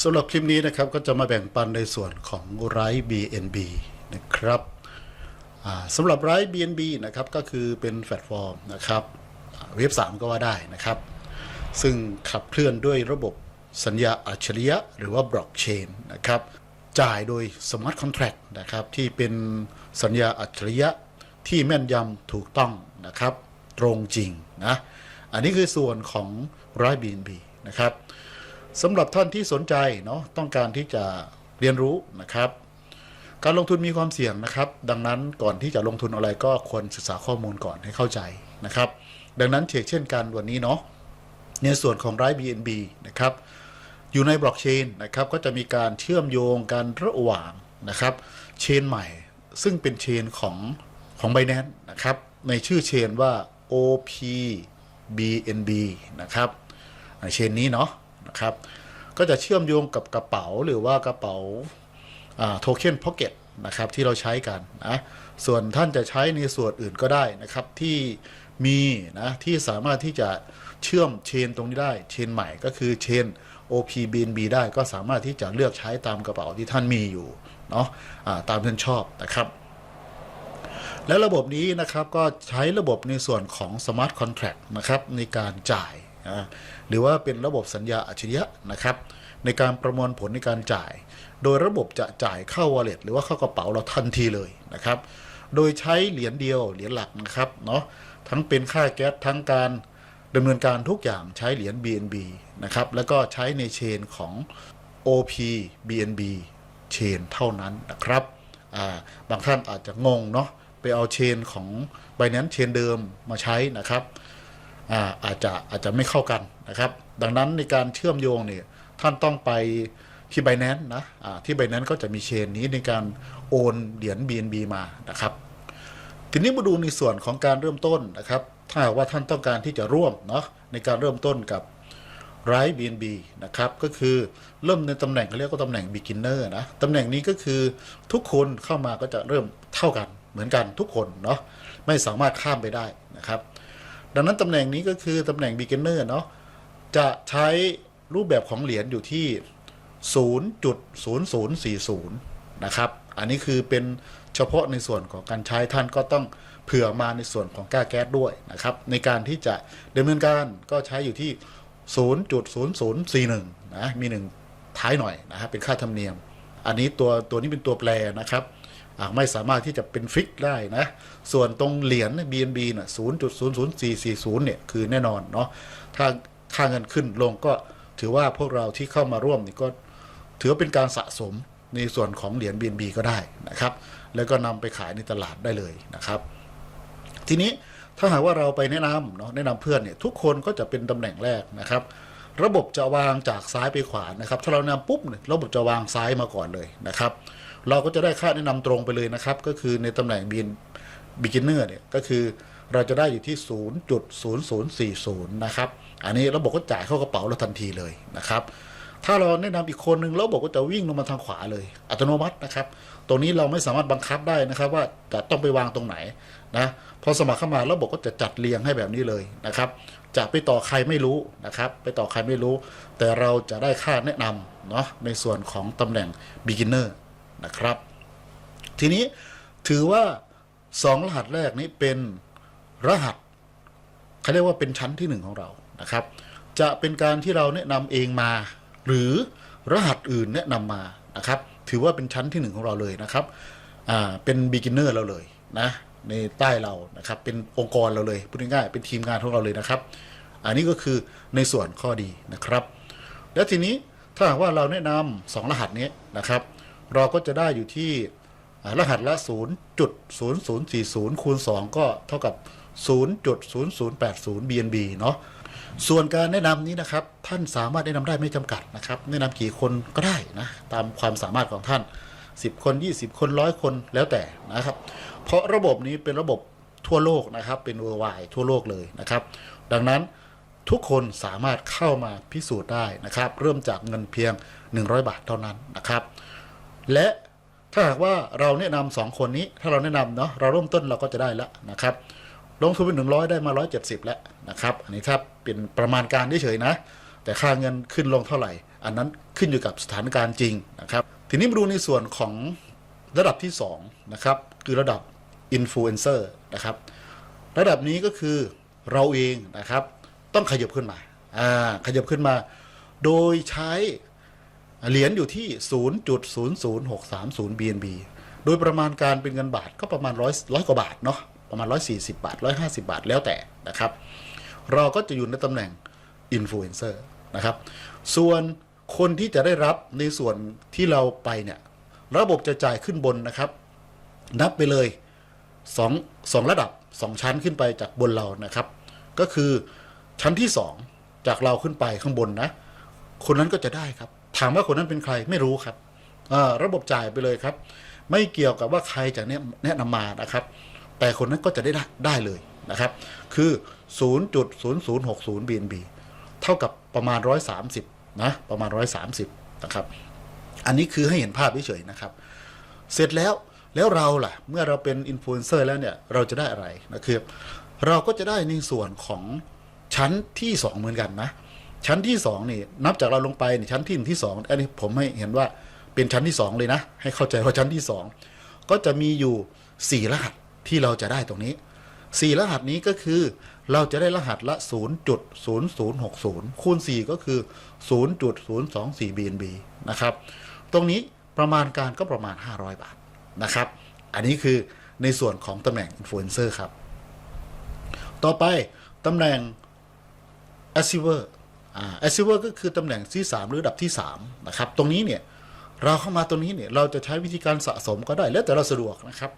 สำหรับคลิปนี้นะครับก็จะมาแบ่งปันในส่วนของไร BNB นะครับสำหรับไร BNB นะครับก็คือเป็นแพลตฟอร์มนะครับเว็บ 3 ก็ว่าได้นะครับ ซึ่งขับเคลื่อนด้วยระบบสัญญาอัจฉริยะหรือว่าบล็อกเชนนะครับจ่ายโดยสมาร์ทคอนแท็กนะครับที่เป็นสัญญาอัจฉริยะที่แม่นยำถูกต้องนะครับ ตรงจริงนะอันนี้คือส่วนของไร BNB นะครับ สำหรับท่านที่สนใจเนาะต้องการที่จะเรียนรู้นะครับ การลงทุนมีความเสี่ยงนะครับ ดังนั้นก่อนที่จะลงทุนอะไรก็ควรศึกษาข้อมูลก่อนให้เข้าใจนะครับ ดังนั้นเชกเช่นกันวันนี้เนาะในส่วนของไร BNB นะครับอยู่ในบล็อกเชนนะครับก็จะมีการเชื่อมโยงกันระหว่างนะครับเชนใหม่ ซึ่งเป็นเชนของของ b i n a n c e นะครับในชื่อเชนว่า OPBNB นะครับเชนนี้เนาะ นะครับ ก็จะเชื่อมโยงกับกระเป๋าหรือว่ากระเป๋าโทเค็นพ็อกเก็ตนะครับที่เราใช้กันนะส่วนท่านจะใช้ในส่วนอื่นก็ได้นะครับที่มีนะที่สามารถที่จะเชื่อมเชนตรงนี้ได้เชนใหม่ก็คือเชน OPBNB ได้ก็สามารถที่จะเลือกใช้ตามกระเป๋าที่ท่านมีอยู่เนาะะตามท่านชอบนะครับ และระบบนี้นะครับก็ใช้ระบบในส่วนของ Smart Contract นะครับในการจ่าย นะหรือว่าเป็นระบบสัญญาอัจฉริยะนะครับ ในการประมวลผลในการจ่าย โดยระบบจะจ่ายเข้า wallet หรือว่าเข้ากระเป๋าเราทันทีเลยนะครับ โดยใช้เหรียญเดียวเหรียญหลักนะครับเนาะทั้งเป็นค่าแก๊สทั้งการดำเนินการทุกอย่างใช้เหรียญ BNB นะครับแล้วก็ใช้ในเชนของ OP BNB เชนเท่านั้นนะครับาบางท่านอาจจะงงเนาะไปเอาเชนของ b i n a n c e เชนเดิมมาใช้นะครับ อาจจะอาจจะไม่เข้ากันนะครับ ดังนั้นในการเชื่อมโยงเนี่ยท่านต้องไปที่ b i n a n c e นะที่ b i n a n c e ก็จะมีเชนนี้ในการโอนเหรียญ BNB มานะครับ ทีนี้มาดูในส่วนของการเริ่มต้นนะครับ ถ้าว่าท่านต้องการที่จะร่วมเนาะในการเริ่มต้นกับไร BNB นะครับก็คือเริ่มในตำแหน่งเขาเรียกว่าตำแหน่ง beginner นะตำแหน่งนี้ก็คือทุกคนเข้ามาก็จะเริ่มเท่ากันเหมือนกันทุกคนเนาะไม่สามารถข้ามไปได้นะครับ ดังนั้นตำแหน่งนี้ก็คือตำแหน่ง beginner เนาะจะใช้รูปแบบของเหรียญอยู่ที่ 0.0040 นะครับ อันนี้คือเป็นเฉพาะในส่วนของการใช้ท่านก็ต้องเผื่อมาในส่วนของก้าแก๊สด้วยนะครับ ในการที่จะดำเนินการก็ใช้อยู่ที่ 0.0041 นะ มีหนึ่งท้ายหน่อยนะครับเป็นค่าธรรมเนียม อันนี้ตัวตัวนี้เป็นตัวแปรนะครับ ไม่สามารถที่จะเป็นฟิกได้นะ ส่วนตรงเหรียญ BNB น่ะ0.00440 เนี่ย คือแน่นอนเนาะ ถ้าค่าเงินขึ้นลงก็ถือว่าพวกเราที่เข้ามาร่วมนี่ก็ถือว่าเป็นการสะสมในส่วนของเหรียญ BNB ก็ได้นะครับ แล้วก็นำไปขายในตลาดได้เลยนะครับ ทีนี้ถ้าหากว่าเราไปแนะนำเนาะแนะนำเพื่อนเนี่ยทุกคนก็จะเป็นตำแหน่งแรกนะครับระบบจะวางจากซ้ายไปขวานะครับ ถ้าเราแนะนำปุ๊บเนี่ยระบบจะวางซ้ายมาก่อนเลยนะครับ เราก็จะได้ค่าแนะนำตรงไปเลยนะครับ ก็คือในตำแหน่ง BN beginner เนี่ยก็คือเราจะได้อยู่ที่ 0.0040 นะครับ อันนี้ระบบก็จ่ายเข้ากระเป๋าเราทันทีเลยนะครับ ถ้าเราแนะนำอีกคนหนึ่งระบบก็จะวิ่งลงมาทางขวาเลย อัตโนมัตินะครับ ตรงนี้เราไม่สามารถบังคับได้นะครับ ว่าจะต้องไปวางตรงไหนนะพอสมัครเข้ามาระบบก็จะจัดเรียงให้แบบนี้เลยนะครับ จะไปต่อใครไม่รู้นะครับ ไปต่อใครไม่รู้ แต่เราจะได้ค่าแนะนำเนาะในส่วนของตำแหน่ง beginner นะครับ ทีนี้ถือว่าสองรหัสแรกนี้เป็นรหัสเขาเรียกว่าเป็นชั้นที่หนึ่งของเรานะครับ จะเป็นการที่เราแนะนำเองมา หรือรหัสอื่นแนะนำมานะครับ ถือว่าเป็นชั้นที่หนึ่งของเราเลยนะครับอ่าเป็น beginner เราเลยนะในใต้เรานะครับ เป็นองค์กรเราเลยพูดง่ายๆเป็นทีมงานของเราเลยนะครับ อันนี้ก็คือในส่วนข้อดีนะครับ แล้วทีนี้ถ้าหากว่าเราแนะนำสองรหัสนี้นะครับ เราก็จะได้อยู่ที่รหัสละ 0.0040 คูณ 2 ก็เท่ากับ 0.0080 BNB เนาะส่วนการแนะนำนี้นะครับ ท่านสามารถแนะนำได้ไม่จำกัดนะครับ แนะนำกี่คนก็ได้นะ ตามความสามารถของท่าน 10 คน 20 คนร้อยคนแล้วแต่นะครับ เพราะระบบนี้เป็นระบบทั่วโลกนะครับ เป็น worldwide ทั่วโลกเลยนะครับ ดังนั้นทุกคนสามารถเข้ามาพิสูจน์ได้นะครับ เริ่มจากเงินเพียง 100 บาทเท่านั้นนะครับ และถ้าหากว่าเราแนะนำสองคนนี้ ถ้าเราแนะนำเนาะเราเริ่มต้นเราก็จะได้แล้วนะครับ ลงทุนเป็นหนึ่งร้อยได้มาร้อยเจ็ดสิบแล้วนะครับอันนี้ถ้าเป็นประมาณการเฉยๆนะ แต่ค่าเงินขึ้นลงเท่าไหร่ อันนั้นขึ้นอยู่กับสถานการณ์จริงนะครับ ทีนี้มาดูในส่วนของระดับที่2นะครับคือระดับอินฟลูเอนเซอร์นะครับ ระดับนี้ก็คือเราเองนะครับ ต้องขยับขึ้นมาอ่าขยับขึ้นมา โดยใช้ เหรียญอยู่ที่ 0.00630 BNB โดยประมาณการเป็นเงินบาทก็ประมาณร้อยร้อยกว่าบาทเนาะประมาณ 140 บาท 150 บาทแล้วแต่นะครับ เราก็จะอยู่ในตำแหน่งอินฟลูเอนเซอร์นะครับ ส่วนคนที่จะได้รับในส่วนที่เราไปเนี่ย ระบบจะจ่ายขึ้นบนนะครับ นับไปเลยสองสองระดับสองชั้นขึ้นไปจากบนเรานะครับ ก็คือชั้นที่สองจากเราขึ้นไปข้างบนนะ คนนั้นก็จะได้ครับ ถามว่าคนนั้นเป็นใครไม่รู้ครับระบบจ่ายไปเลยครับ ไม่เกี่ยวกับว่าใครจะแนะนะนำมานะครับ แต่คนนั้นก็จะได้ได้เลยนะครับ คือ 0.0060 BNB เท่ากับประมาณ 130นะประมาณ 130นะครับ อันนี้คือให้เห็นภาพเฉยๆนะครับ เสร็จแล้วแล้วเราล่ะ เมื่อเราเป็นอินฟลูเอนเซอร์แล้วเนี่ยเราจะได้อะไรนะคือเราก็จะได้ในส่วนของชั้นที่ 2 เหมือนกันนะ ชั้นที่2นี่นับจากเราลงไปนี่ชั้นที่หนึ่งที่2อันนี้ผมให้เห็นว่าเป็นชั้นที่2เลยนะ ให้เข้าใจว่าชั้นที่2ก็จะมีอยู่4รหัสที่เราจะได้ตรงนี้4รหัสนี้ก็คือ เราจะได้รหัสละ 0.0060 คูณ 4 ก็คือ 0.024 BNB นะครับ ตรงนี้ประมาณการก็ประมาณ 500 บาทนะครับ อันนี้คือในส่วนของตำแหน่งอินฟลูเอนเซอร์ครับ ต่อไปตำแหน่ง a c c i v e r อ่า a c c i v e r ก็คือตำแหน่งที่ 3 หรือระดับที่ 3 นะครับ ตรงนี้เนี่ย เราเข้ามาตรงนี้เนี่ย เราจะใช้วิธีการสะสมก็ได้ แล้วแต่เราสะดวกนะครับ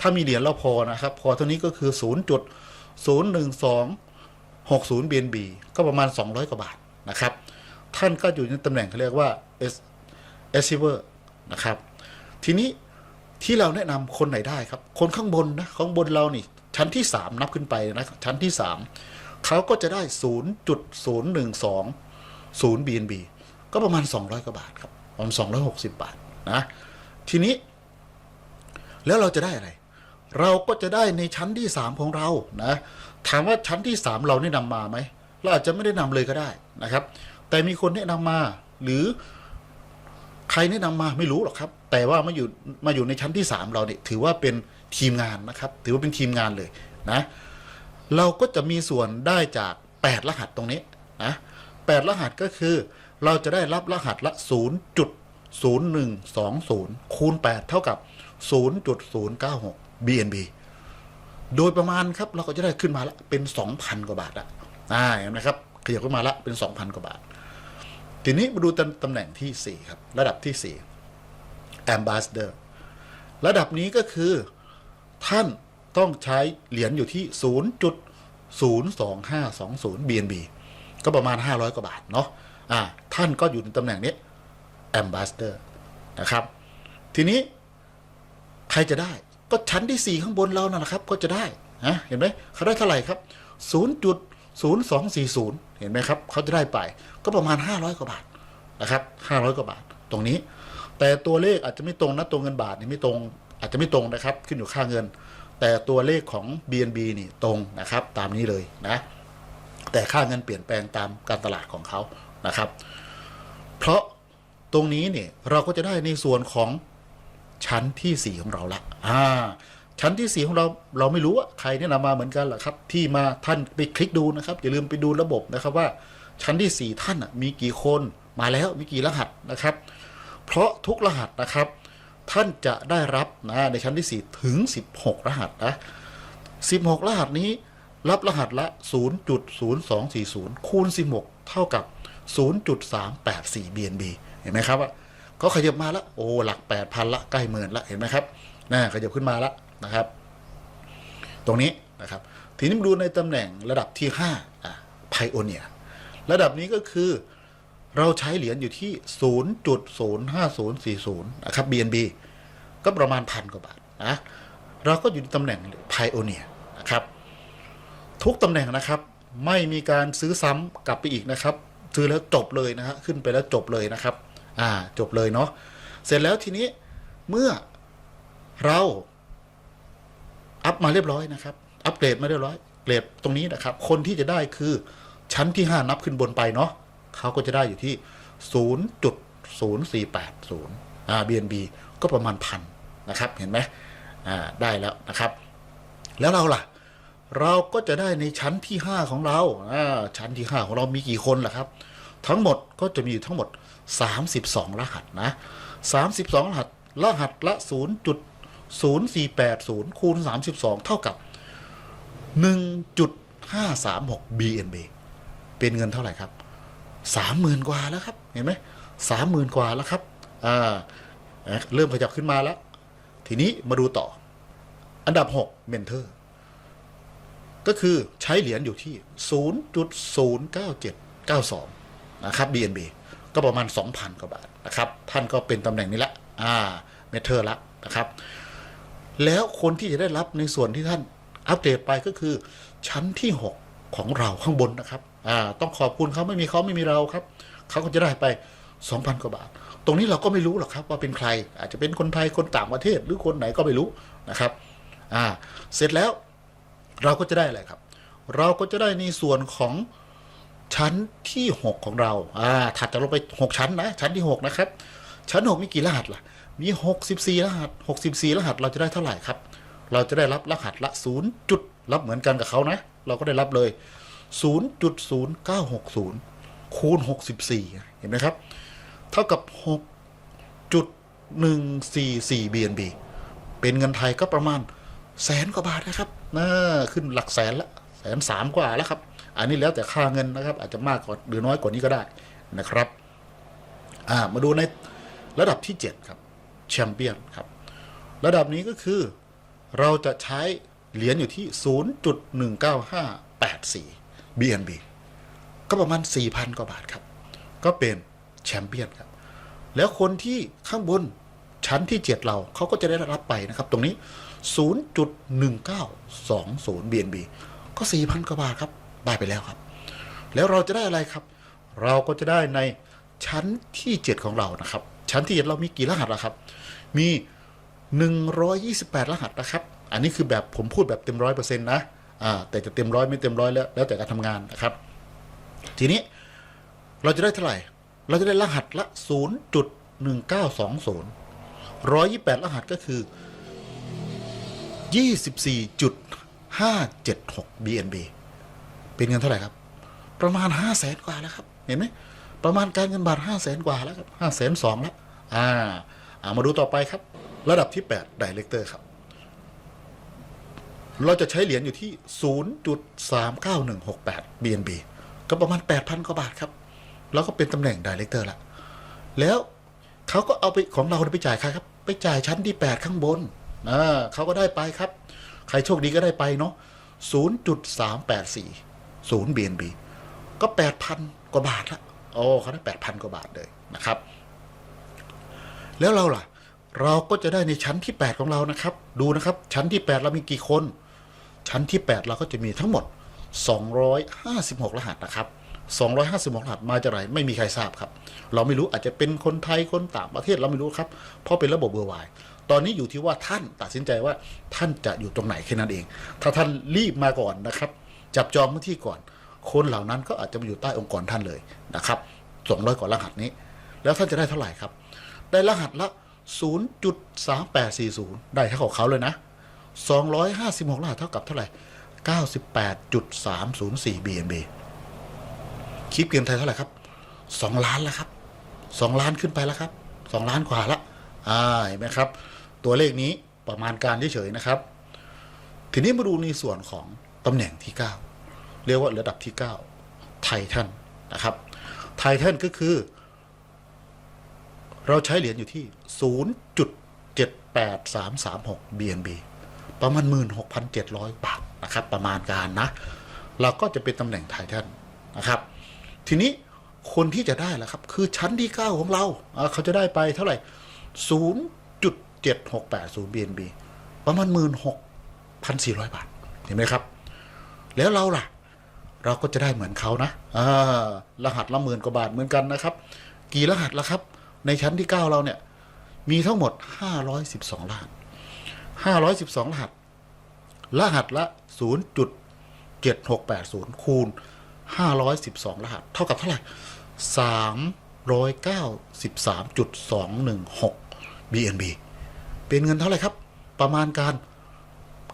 ถ้ามีเหรียญเราพอนะครับ พอเท่านี้ก็คือ 0.01260 BNB ก็ประมาณ 200 กว่าบาทนะครับ ท่านก็อยู่ในตำแหน่งเขาเรียกว่า S a c c i v e r นะครับ ทีนี้ที่เราแนะนำคนไหนได้ครับ คนข้างบนนะ ข้างบนเรานี่ ชั้นที่ 3 นับขึ้นไปนะ ชั้นที่ 3 เขาก็จะได้ 0.0120 BNB ก็ประมาณ 200 กว่าบาทครับประมาณ260 บาทนะทีนี้ แล้วเราจะได้อะไร เราก็จะได้ในชั้นที่ 3 ของเรานะถามว่าชั้นที่ 3 เราแนะนำมาไหมเราอาจจะไม่ได้นำเลยก็ได้นะครับ แต่มีคนแนะนำมาหรือใครแนะนำมาไม่รู้หรอกครับ แต่ว่ามาอยู่มาอยู่ในชั้นที่ 3 เราเนี่ยถือว่าเป็นทีมงานนะครับ ถือว่าเป็นทีมงานเลยนะ เราก็จะมีส่วนได้จาก 8 รหัสตรงนี้นะ8รหัสก็คือ เราจะได้รับรหัสละ 0.0120 คูณ 8 เท่ากับ 0.096 BNB โดยประมาณครับเราก็จะได้ขึ้นมาละเป็น 2,000 กว่าบาทละอ่าเห็นไหมครับขยับขึ้นมาละเป็น 2,000 กว่าบาท ทีนี้มาดูตำตำแหน่งที่ 4 ครับ ระดับที่ 4 Ambassador ระดับนี้ก็คือท่าน ต้องใช้เหรียญอยู่ที่ 0.02520 BNB ก็ประมาณ 500 กว่าบาทเนาะอ่าท่านก็อยู่ในตำแหน่งนี้ Ambassador นะครับ ทีนี้ใครจะได้ก็ชั้นที่ 4 ข้างบนเรานั่นแหละครับ ก็จะได้นะเห็นไหมเขาได้เท่าไหร่ครับ 0.0240 เห็นไหมครับ เขาจะได้ไปก็ประมาณ 500 กว่าบาทนะครับ500 กว่าบาทตรงนี้ แต่ตัวเลขอาจจะไม่ตรงนะตัวเงินบาทนี่ไม่ตรง อาจจะไม่ตรงนะครับ ขึ้นอยู่ค่าเงิน แต่ตัวเลขของ BNB นี่ตรงนะครับตามนี้เลยนะ แต่ค่าเงินเปลี่ยนแปลงตามการตลาดของเขานะครับ เพราะตรงนี้เนี่ยเราก็จะได้ในส่วนของชั้นที่ 4 ของเราละอ่าชั้นที่ 4 ของเราเราไม่รู้ว่าใครแนะนำมาเหมือนกันหละครับ ที่มาท่านไปคลิกดูนะครับ อย่าลืมไปดูระบบนะครับว่าชั้นที่ 4 ท่านมีกี่คนมาแล้วมีกี่รหัสนะครับ เพราะทุกรหัสนะครับ ท่านจะได้รับนะในชั้นที่ 4 ถึง 16 รหัสนะ16 รหัสนี้รับรหัสละ 0.0240 คูณ 16 เท่ากับ 0.384 BNB เห็นไหมครับว่าเขาขยับมาล้วโอ้หลัก 8,000 ละใกล้หมื่นละเห็นไหมครับน่าขยับขึ้นมาแล้วนะครับ ตรงนี้นะครับ ทีนี้มาดูในตำแหน่งระดับที่5อะไพโอเนียระดับนี้ก็คือ เราใช้เหรียญอยู่ที่ 0.05040 นะครับ BNB ก็ประมาณพันกว่าบาทนะเราก็อยู่ในตำแหน่งไพโอเนียนะครับ ทุกตำแหน่งนะครับ ไม่มีการซื้อซ้ำกลับไปอีกนะครับ ซื้อแล้วจบเลยนะฮะขึ้นไปแล้วจบเลยนะครับ อ่าจบเลยเนาะเสร็จแล้วทีนี้เมื่อเราอัพมาเรียบร้อยนะครับ อัปเกรดมาเรียบร้อย เกรดตรงนี้นะครับ คนที่จะได้คือชั้นที่ 5 นับขึ้นบนไปเนาะ เขาก็จะได้อยู่ที่ 0.0480อ่า BNB ก็ประมาณพันนะครับ เห็นไหมอ่า ได้แล้วนะครับ แล้วเราล่ะ เราก็จะได้ในชั้นที่ 5 ของเราอ่าชั้นที่ 5 ของเรามีกี่คนล่ะครับ ทั้งหมดก็จะมีอยู่ทั้งหมด 32 รหัสนะ 32 รหัส รหัสละ 0.0480 คูณ 32 เท่ากับ 1.536 BNB เป็นเงินเท่าไหร่ครับ 30,000กว่าแล้วครับ เห็นไหม30,000กว่าแล้วครับอ่าเริ่มขยับขึ้นมาแล้ว ทีนี้มาดูต่อ อันดับ6เมนเทอร์ก็คือใช้เหรียญอยู่ที่ 0.09792 นะครับ BNB ก็ประมาณ 2,000 กว่าบาทนะครับ ท่านก็เป็นตำแหน่งนี้ละอ่าเมเทอร์ละนะครับ แล้วคนที่จะได้รับในส่วนที่ท่านอัปเดตไปก็คือชั้นที่ 6 ของเราข้างบนนะครับ อ่าต้องขอบคุณเขาไม่มีเขาไม่มีเราครับเขาก็จะได้ไป 2,000 กว่าบาท ตรงนี้เราก็ไม่รู้หรอกครับว่าเป็นใคร อาจจะเป็นคนไทยคนต่างประเทศหรือคนไหนก็ไม่รู้นะครับอ่าเสร็จแล้วเราก็จะได้อะไรครับ เราก็จะได้ในส่วนของชั้นที่ 6 ของเราอ่าถัดจากลงไป 6 ชั้นนะชั้นที่ 6 นะครับ ชั้น 6 มีกี่รหัสล่ะ มี 64 รหัส 64 รหัสเราจะได้เท่าไหร่ครับ เราจะได้รับรหัสละ0จุดรับเหมือนกันกับเขานะ เราก็ได้รับเลย 0.0960 คูณ 64 เห็นไหมครับ เท่ากับ 6.144 BNB เป็นเงินไทยก็ประมาณแสนกว่าบาทนะครับน่าขึ้นหลักแสนละแสนสามกว่าแล้วครับ อันนี้แล้วแต่ค่าเงินนะครับ อาจจะมากกว่าหรือน้อยกว่านี้ก็ได้นะครับ อ่า มาดูในระดับที่ 7 ครับแชมเปี้ยนครับ ระดับนี้ก็คือ เราจะใช้เหรียญอยู่ที่ 0.19584 BNB ก็ประมาณ 4,000 กว่าบาทครับ ก็เป็นแชมเปี้ยนครับ แล้วคนที่ข้างบนชั้นที่ 7 เราเขาก็จะได้รับไปนะครับ ตรงนี้ 0.1920 BNB ก็ 4,000 กว่าบาทครับ ได้ไปแล้วครับ แล้วเราจะได้อะไรครับ เราก็จะได้ในชั้นที่ 7 ของเรานะครับ ชั้นที่ 7 เรามีกี่รหัสล่ะครับ มี 128 รหัสนะครับ อันนี้คือแบบผมพูดแบบเต็มร้อยเปอร์เซ็นต์นะ แต่จะเต็มร้อยไม่เต็มร้อยแล้วแล้วแต่การทำงานนะครับ ทีนี้เราจะได้เท่าไหร่ เราจะได้รหัสละ 0.1920 128 รหัสก็คือ 24.576 BNB เป็นเงินเท่าไหร่ครับ ประมาณ 5 0 0แสนกว่าแล้วครับ เห็นไหมประมาณการเงินบาท 5 0 0แสนกว่าแล้วครับ5 0 0แสนสองแล้ว อ่าอ่ามาดูต่อไปครับ ระดับที่ 8 Director ครับ เราจะใช้เหรียญอยู่ที่ 0.39168 BNB ก็ประมาณ 8,000 กว่าบาทครับ แล้วก็เป็นตำแหน่ง Director ละ แล้วเขาก็เอาไปของเราไปจ่ายใครครับ ไปจ่ายชั้นที่ 8 ข้างบนอ่าเขาก็ได้ไปครับ ใครโชคดีก็ได้ไปเนาะ 0.384 0 BNB ก็ 8,000 กว่าบาทละโอ้เขาได้ 8,000 กว่าบาทเลยนะครับ แล้วเราล่ะ เราก็จะได้ในชั้นที่ 8 ของเรานะครับ ดูนะครับ ชั้นที่ 8 เรามีกี่คน ชั้นที่ 8 เราก็จะมีทั้งหมด 256 รหัสนะครับ 256 รหัสมาจากไหนไม่มีใครทราบครับ เราไม่รู้อาจจะเป็นคนไทยคนต่างประเทศเราไม่รู้ครับ เพราะเป็นระบบเบอร์ไวตอนนี้อยู่ที่ว่าท่านตัดสินใจว่าท่านจะอยู่ตรงไหนแค่นั้นเอง ถ้าท่านรีบมาก่อนนะครับ จับจองพื้นที่ก่อน คนเหล่านั้นก็อาจจะมาอยู่ใต้องค์กรท่านเลยนะครับ 200 กว่ารหัสนี้ แล้วท่านจะได้เท่าไหร่ครับ ได้รหัสละ 0.3840 ได้เท่ากับเขาเลยนะ 256รหัสเท่ากับเท่าไหร่ 98.304 BNB คิดเพียงไทยเท่าไหร่ครับ 2 ล้านแล้วครับ 2 ล้านขึ้นไปแล้วครับ 2 ล้านกว่าละอ่าเห็นไหมครับ ตัวเลขนี้ประมาณการเฉยๆนะครับ ทีนี้มาดูในส่วนของตำแหน่งที่ 9 เรียกว่าระดับที่ 9 ไททันนะครับ ไททันก็คือ เราใช้เหรียญอยู่ที่ 0.78336 BNB ประมาณ 16,700 บาทนะครับประมาณการนะ เราก็จะเป็นตำแหน่งไททันนะครับ ทีนี้คนที่จะได้ล่ะครับ คือชั้นที่ 9 ของเราเขาจะได้ไปเท่าไหร่ 0.7680 BNB ประมาณ 16,400 บาท เห็นไหมครับ แล้วเราล่ะ เราก็จะได้เหมือนเขานะารหัสละหมื่นกว่าบาทเหมือนกันนะครับ กี่รหัสละครับ ในชั้นที่ 9 เราเนี่ย มีทั้งหมด 512รหัส 512 รหัส รหัสละ 0.7680 คูณ 512 รหัส เท่ากับเท่าไหร่193.216 BNB เป็นเงินเท่าไหร่ครับ ประมาณการ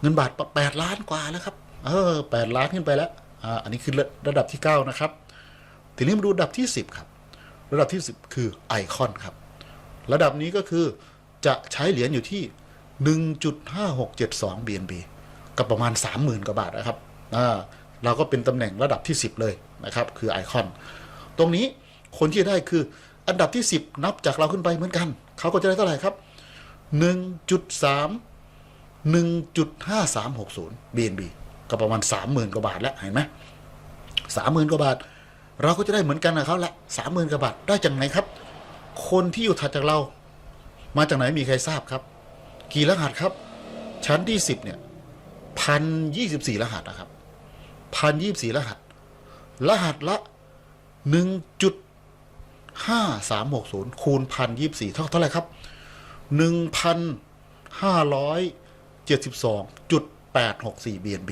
เงินบาทแปดล้านกว่าแล้วครับ เออแปดล้านขึ้นไปแล้ว อ่า อันนี้คือระระดับที่ 9 นะครับ ทีนี้มาดูระดับที่ 10 ครับ ระดับที่ 10 คือไอคอนครับ ระดับนี้ก็คือจะใช้เหรียญอยู่ที่ 1.5672 BNB ก็ประมาณ 30,000 กว่าบาทนะครับเราก็เป็นตำแหน่งระดับที่ 10 เลยนะครับ คือไอคอน ตรงนี้คนที่ได้คืออันดับที่ 10 นับจากเราขึ้นไปเหมือนกัน เขาก็จะได้เท่าไหร่ครับ 1.3 1.5360 BNB ก็ประมาณ 30,000 กว่าบาทแล้วเห็นไหมสามหมื่นกว่าบาท เราก็จะได้เหมือนกันนะเขาละสามหมื่นกว่าบาทได้จากไหนครับ คนที่อยู่ถัดจากเรา มาจากไหนมีใครทราบครับ กี่รหัสครับ ชั้นที่สิบเนี่ยพันยี่สิบสี่รหัสนะครับพันยี่สิบสี่รหัส รหัสละหนึ่งจุดห้าสามหกศูนย์คูณพันยี่สิบสี่เท่าเท่าไหร่ครับหนึ่งพันห้าร้อยเจ็ดสิบสองจุดแปดหกสี่ BNB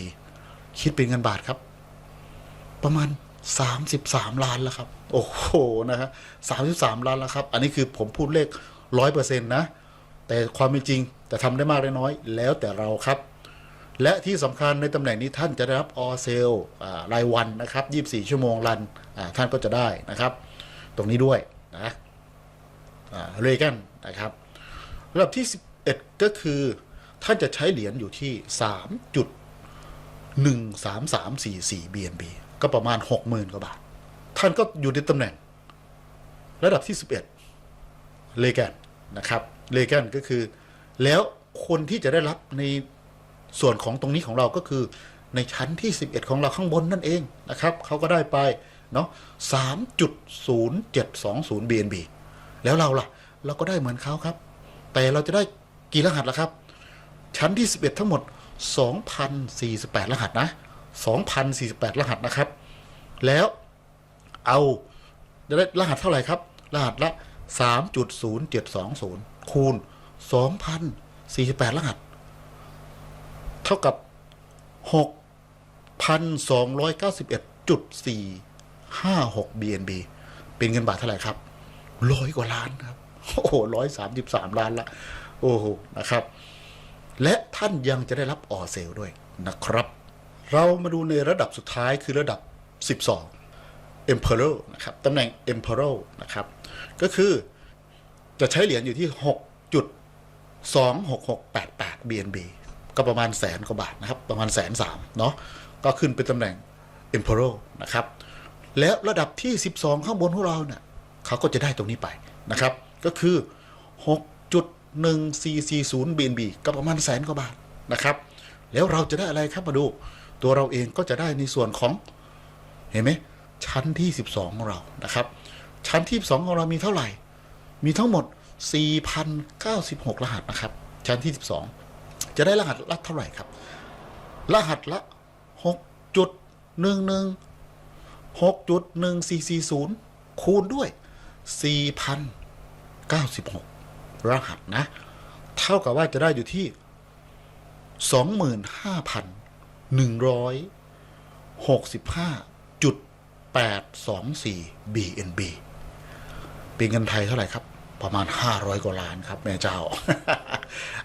คิดเป็นเงินบาทครับ ประมาณ33ล้านแล้วครับ โอ้โหนะฮะ33ล้านแล้วครับ อันนี้คือผมพูดเลขร้อยเปอร์เซ็นต์นะ แต่ความเป็นจริงจะทำได้มากได้น้อย แล้วแต่เราครับ และที่สำคัญในตำแหน่งนี้ท่านจะได้รับออเซลรายวันนะครับ24 ชั่วโมงรันท่านก็จะได้นะครับ ตรงนี้ด้วยนะเรกันนะครับระดับที่ 11 ก็คือ ท่านจะใช้เหรียญอยู่ที่ 3.13344 BNB ก็ประมาณ 60,000 กว่าบาท ท่านก็อยู่ในตำแหน่ง ระดับที่ 11 เลแกนนะครับ เลแกนก็คือ แล้วคนที่จะได้รับในส่วนของตรงนี้ของเราก็คือ ในชั้นที่ 11 ของเราข้างบนนั่นเองนะครับเขาก็ได้ไปเนาะ3.0720 BNB แล้วเราล่ะ เราก็ได้เหมือนเขาครับ แต่เราจะได้กี่รหัสล่ะครับ ชั้นที่ 11 ทั้งหมด 2,048 รหัสนะ 2,048 รหัสนะครับ แล้วเอาจะได้รหัสเท่าไหร่ครับ รหัสละ 3.0720 คูณ 2,048 รหัส เท่ากับ 6,291.456 BNB เป็นเงินบาทเท่าไหร่ครับร้อยกว่าล้านครับ โอ้โหร้อยสามสิบสามล้านละ โอ้โห นะครับ และท่านยังจะได้รับออเซลด้วยนะครับ เรามาดูในระดับสุดท้ายคือระดับ 12 Emperor นะครับ ตำแหน่ง Emperor นะครับ ก็คือ จะใช้เหรียญอยู่ที่6.26688 BNB ก็ประมาณแสนกว่าบาทนะครับ ประมาณแสนสามเนาะก็ขึ้นเป็นตำแหน่ง Emperor นะครับ แล้วระดับที่ 12 ข้างบนของเราเนี่ยเขาก็จะได้ตรงนี้ไปนะครับ ก็คือ 6.1440 BNB ก็ประมาณแสนกว่าบาทนะครับ แล้วเราจะได้อะไรครับมาดู ตัวเราเองก็จะได้ในส่วนของเห็นไหมชั้นที่ 12 ของเรานะครับ ชั้นที่ 12 ของเรามีเท่าไหร่ มีทั้งหมด 4,096 รหัสนะครับ ชั้นที่ 12 จะได้รหัสละเท่าไหร่ครับ รหัสละ 6.11 6.1440 คูณด้วย 4,096 รหัสนะ เท่ากับว่าจะได้อยู่ที่ 25,165.824 BNB ป็นเงินไทยเท่าไหร่ครับ ประมาณ 500 กว่าล้านครับ แม่เจ้า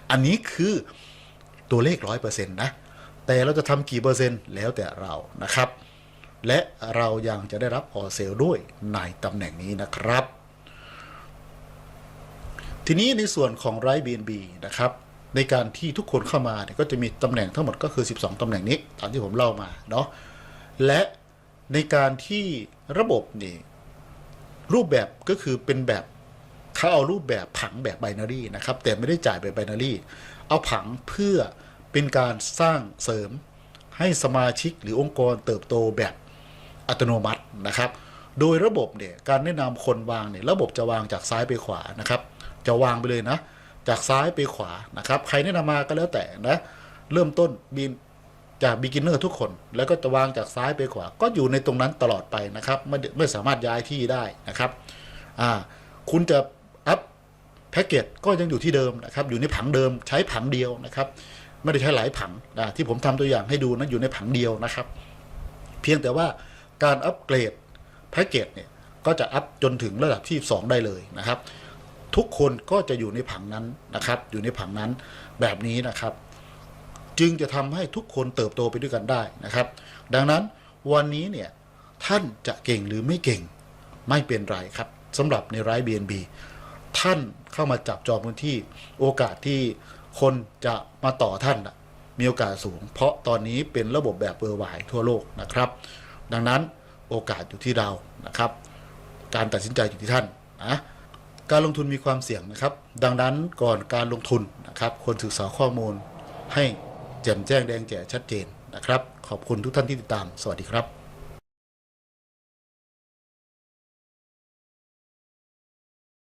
อันนี้คือตัวเลข100%นต์นะ แต่เราจะทำกี่เปอร์เซ็นต์แล้วแต่เรานะครับ และเรายังจะได้รับออเซลด้วยในตำแหน่งนี้นะครับ ทีนี้ในส่วนของไร BNB นะครับในการที่ทุกคนเข้ามาเนี่ยก็จะมีตำแหน่งทั้งหมดก็คือ 12 ตำแหน่งนี้ตามที่ผมเล่ามาเนาะและในการที่ระบบนี่ รูปแบบก็คือเป็นแบบเขาเอารูปแบบผังแบบไบนารีนะครับ แต่ไม่ได้จ่ายแบบไบนารีเอาผังเพื่อเป็นการสร้างเสริมให้สมาชิกหรือองค์กรเติบโตแบบอัตโนมัตินะครับ โดยระบบเนี่ยการแนะนำคนวางเนี่ยระบบจะวางจากซ้ายไปขวานะครับ จะวางไปเลยนะ จากซ้ายไปขวานะครับ ใครแนะนำมาก็แล้วแต่นะ เริ่มต้นบิน จากบิ๊กินเนอร์ทุกคน แล้วก็จะวางจากซ้ายไปขวา ก็อยู่ในตรงนั้นตลอดไปนะครับ ไม่ไม่สามารถย้ายที่ได้นะครับอ่าคุณจะอัพแพ็กเกจก็ยังอยู่ที่เดิมนะครับอยู่ในผังเดิมใช้ผังเดียวนะครับ ไม่ได้ใช้หลายผังนะที่ผมทำตัวอย่างให้ดูนะอยู่ในผังเดียวนะครับ เพียงแต่ว่าการอัปเกรดแพ็กเกจเนี่ยก็จะอัพจนถึงระดับที่ 2 ได้เลยนะครับ ทุกคนก็จะอยู่ในผังนั้นนะครับ อยู่ในผังนั้นแบบนี้นะครับ จึงจะทำให้ทุกคนเติบโตไปด้วยกันได้นะครับ ดังนั้นวันนี้เนี่ยท่านจะเก่งหรือไม่เก่งไม่เป็นไรครับสำหรับในไร้ BNB ท่านเข้ามาจับจองพื้นที่โอกาสที่คนจะมาต่อท่านมีโอกาสสูง เพราะตอนนี้เป็นระบบแบบเบอร์ไวทั่วโลกนะครับ ดังนั้นโอกาสอยู่ที่เรานะครับ การตัดสินใจอยู่ที่ท่านนะการลงทุนมีความเสี่ยงนะครับ ดังนั้นก่อนการลงทุนนะครับควรศึกษาข้อมูลให้ แจ่มแจ้งแดงแจ๋ชัดเจนนะครับ ขอบคุณทุกท่านที่ติดตาม สวัสดีครับ